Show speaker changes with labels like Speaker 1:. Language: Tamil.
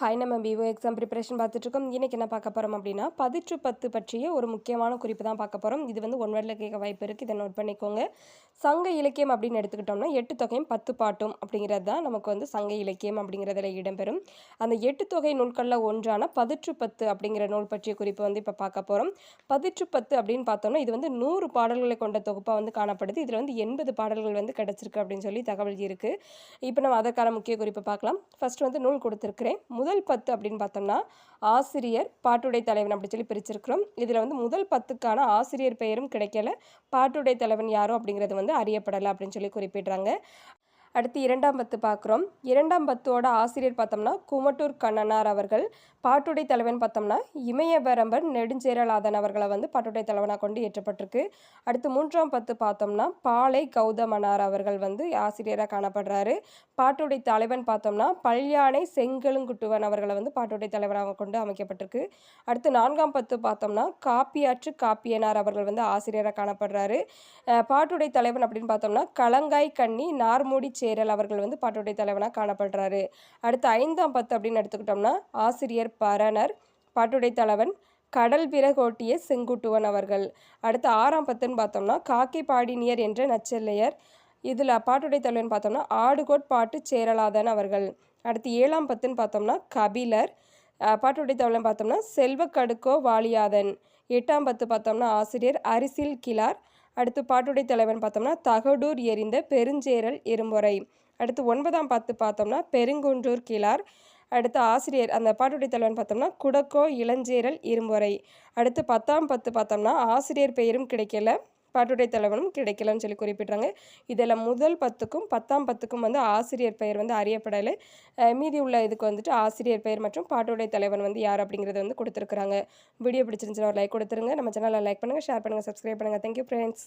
Speaker 1: ஹாய் நம்ம பிஓ எக்ஸாம் ப்ரிப்பரேஷன் பார்த்துட்ருக்கோம் இன்றைக்கி என்ன பார்க்க போகிறோம் அப்படின்னா பதிற்று பத்து பற்றிய ஒரு முக்கியமான குறிப்பு தான் பார்க்க போகிறோம் இது வந்து ஒன் வேர்டில் கேட்க வாய்ப்பு இருக்குது இதை நோட் பண்ணிக்கோங்க. சங்க இலக்கியம் அப்படின்னு எடுத்துக்கிட்டோம்னா எட்டு தொகையும் பத்து பாட்டும் அப்படிங்கிறது தான் நமக்கு வந்து சங்க இலக்கியம் அப்படிங்கிறதுல இடம்பெறும். அந்த எட்டு தொகை நூல்களில் ஒன்றான பதிற்று பத்து அப்படிங்கிற நூல் பற்றிய குறிப்பு வந்து இப்போ பார்க்க போகிறோம் பதிற்று பத்து அப்படின்னு பார்த்தோம்னா இது வந்து நூறு பாடல்களை கொண்ட தொகுப்பாக வந்து காணப்படுது. இதில் வந்து எண்பது பாடல்கள் வந்து கிடச்சிருக்கு அப்படின்னு சொல்லி தகவல் இருக்குது இப்போ நம்ம அதற்கான முக்கிய குறிப்பை பார்க்கலாம். ஃபர்ஸ்ட் வந்து நூல் கொடுத்துருக்கிறேன். முதல் முதல் பத்து அப்படின்னு பார்த்தோம்னா ஆசிரியர் பாட்டுடை தலைவன் அப்படி சொல்லி பிரிச்சிருக்கிறோம். இதில் வந்து முதல் பத்துக்கான ஆசிரியர் பெயரும் கிடைக்கல பாட்டுடை தலைவன் யாரோ அப்படிங்கிறது வந்து அறியப்படலை அப்படின்னு சொல்லி குறிப்பிடுறாங்க. அடுத்து இரண்டாம் பத்து பார்க்குறோம். இரண்டாம் பத்தோட ஆசிரியர் பார்த்தோம்னா குமட்டூர் கண்ணனார் அவர்கள். பாட்டுடை தலைவன் பார்த்தோம்னா இமயபரம்பன் நெடுஞ்சேரலாதன் அவர்களை வந்து பாட்டுடை தலைவனாக கொண்டு ஏற்றப்பட்டிருக்கு. அடுத்து மூன்றாம் பத்து பார்த்தோம்னா பாலை கௌதமனார் அவர்கள் வந்து ஆசிரியராக காணப்படுறாரு. பாட்டுடை தலைவன் பார்த்தோம்னா பல்யானை செங்கலுங்குட்டுவன் அவர்களை வந்து பாட்டுடை தலைவனாக கொண்டு அமைக்கப்பட்டிருக்கு. அடுத்து நான்காம் பத்து பார்த்தோம்னா காப்பியாற்று காப்பியனார் அவர்கள் வந்து ஆசிரியராக காணப்படுறாரு. பாட்டுடை தலைவன் அப்படின்னு பார்த்தோம்னா கலங்காய் கண்ணி நார்மூடி சேரல் அவர்கள் வந்து பாட்டுடை தலைவனாக காணப்படுறாரு. அடுத்து ஐந்தாம் பத்து அப்படின்னு எடுத்துக்கிட்டோம்னா ஆசிரியர் பரணர் பாட்டுடை தலைவன் கடல் விறகோட்டிய செங்குட்டுவன் அவர்கள். அடுத்து ஆறாம் பத்துன்னு பார்த்தோம்னா காக்கி பாடினியர் என்ற நச்செல்லையர். இதில் பாட்டுடைய தலைவன் பார்த்தோம்னா ஆடுகோட் பாட்டு சேரலாதன் அவர்கள். அடுத்து ஏழாம் பத்துன்னு பார்த்தோம்னா கபிலர். பாட்டுடைய தலைவன் பார்த்தோம்னா செல்வக்கடுக்கோ வாலியாதன். எட்டாம் பத்து பார்த்தோம்னா ஆசிரியர் அரிசில் கிளார். அடுத்து பாட்டுடை தலைவன் பார்த்தோம்னா தகடூர் எரிந்த பெருஞ்சேரல் இரும்பொறை அடுத்து ஒன்பதாம் பத்து பார்த்தோம்னா பெருங்குன்றூர் கிளார். அடுத்து ஆசிரியர் அந்த பாட்டுடை தலைவன் பார்த்தோம்னா குடக்கோ இளஞ்சேரல் இரும்பொறை அடுத்து பத்தாம் பத்து பார்த்தோம்னா ஆசிரியர் பெயரும் கிடைக்கல. பாட்டுடை தலைவனும் கிடைக்கலன்னு சொல்லி குறிப்பிட்றாங்க. இதில் முதல் பத்துக்கும் பத்தாம் பத்துக்கும் வந்து ஆசிரியர் பெயர் வந்து அறியப்படலை. மீதி உள்ள இதுக்கு வந்துட்டு ஆசிரியர் பெயர் மற்றும் பாட்டுடை தலைவன் வந்து யார் அப்படிங்கிறத வந்து கொடுத்துருக்குறாங்க. வீடியோ பிடிச்சிருந்துச்சுன்னா ஒரு லைக் கொடுத்துருங்க. நம்ம சேனலில் லைக் பண்ணுங்கள் ஷேர் பண்ணுங்கள் சப்ஸ்கிரைப் பண்ணுங்கள் தேங்க்யூ ஃப்ரெண்ட்ஸ்